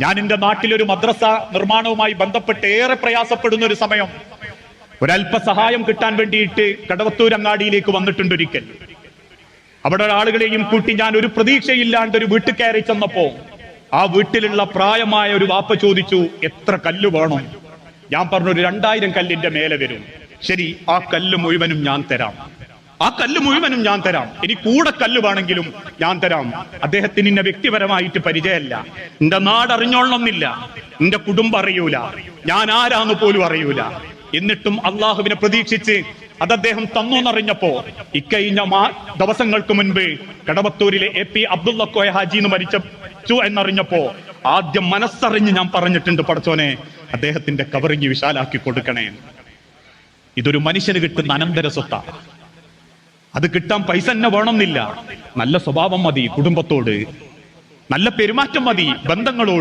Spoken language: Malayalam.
ഞാൻ എന്റെ നാട്ടിലൊരു മദ്രസ നിർമ്മാണവുമായി ബന്ധപ്പെട്ട് ഏറെ പ്രയാസപ്പെടുന്ന ഒരു സമയം. ഒരല്പ സഹായം കിട്ടാൻ വേണ്ടിയിട്ട് കടവത്തൂർ അങ്ങാടിയിലേക്ക് വന്നിട്ടുണ്ട് ഒരിക്കൽ. അവിടെ ആളുകളെയും കൂട്ടി ഞാൻ ഒരു പ്രതീക്ഷയില്ലാണ്ട് ഒരു വീട്ടിൽ കയറി ചെന്നപ്പോ ആ വീട്ടിലുള്ള പ്രായമായ ഒരു വാപ്പ ചോദിച്ചു എത്ര കല്ല് വേണം? ഞാൻ പറഞ്ഞു ഒരു രണ്ടായിരം കല്ലിന്റെ മേലെ വരും. ശരി ആ കല്ല് മുഴുവനും ഞാൻ തരാം. ആ കല്ല് മുഴുവനും ഞാൻ തരാം. ഇനി കൂടെ കല്ല് വേണമെങ്കിലും ഞാൻ തരാം. അദ്ദേഹത്തിന് ഇന്ന വ്യക്തിപരമായിട്ട് പരിചയമല്ല. എന്റെ നാട് അറിഞ്ഞോളണമെന്നില്ല. എന്റെ കുടുംബം അറിയൂല. ഞാൻ ആരാന്ന് പോലും അറിയൂല. എന്നിട്ടും അള്ളാഹുവിനെ പ്രതീക്ഷിച്ച് അത് അദ്ദേഹം തന്നു എന്നറിഞ്ഞപ്പോ ഇക്കഴിഞ്ഞ ദിവസങ്ങൾക്ക് മുൻപ് കടവത്തൂരിലെ എ പി അബ്ദുള്ള കോയ ഹാജി എന്ന് മരിച്ചു എന്നറിഞ്ഞപ്പോ ആദ്യം മനസ്സറിഞ്ഞ് ഞാൻ പറഞ്ഞിട്ടുണ്ട് പടച്ചോനെ അദ്ദേഹത്തിന്റെ കവറിങ് വിശാലാക്കി കൊടുക്കണേ. ഇതൊരു മനുഷ്യന് കിട്ടുന്ന അനന്തര സ്വത്ത. അത് കിട്ടാൻ പൈസ തന്നെ വേണമെന്നില്ല. നല്ല സ്വഭാവം മതി കുടുംബത്തോട്. നല്ല പെരുമാറ്റം മതി ബന്ധങ്ങളോട്.